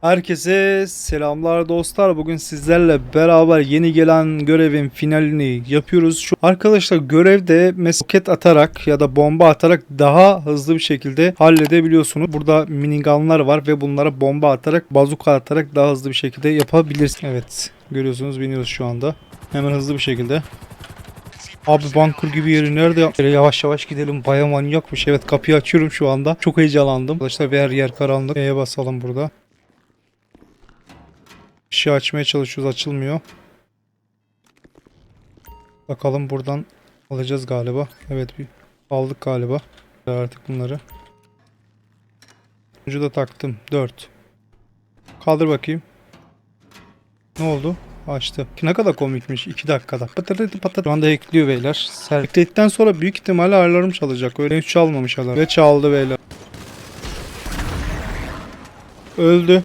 Herkese selamlar dostlar. Bugün sizlerle beraber yeni gelen görevin finalini yapıyoruz. Şu arkadaşlar görevde roket atarak ya da bomba atarak daha hızlı bir şekilde halledebiliyorsunuz. Burada minigunlar var ve bunlara bomba atarak, bazuka atarak daha hızlı bir şekilde yapabilirsiniz. Evet, görüyorsunuz biniyoruz şu anda. Hemen hızlı bir şekilde. Abi bunker gibi yeri nerede? Böyle yavaş yavaş gidelim. Baya manyakmış. Evet kapıyı açıyorum şu anda. Çok heyecanlandım. Arkadaşlar ve her yer karanlık. E'ye basalım burada. Şey açmaya çalışıyoruz açılmıyor. Bakalım buradan alacağız galiba. Evet bir aldık galiba. Artık bunları. Ucu da taktım. 4. Kaldır bakayım. Ne oldu? Açtı. Ne kadar komikmiş. 2 dakikada. Patırdı patır. Şu anda ekliyor beyler. Servikledikten sonra büyük ihtimalle alarm çalacak. Öyle hiç çalmamış alarm. Ve çaldı beyler. Öldü.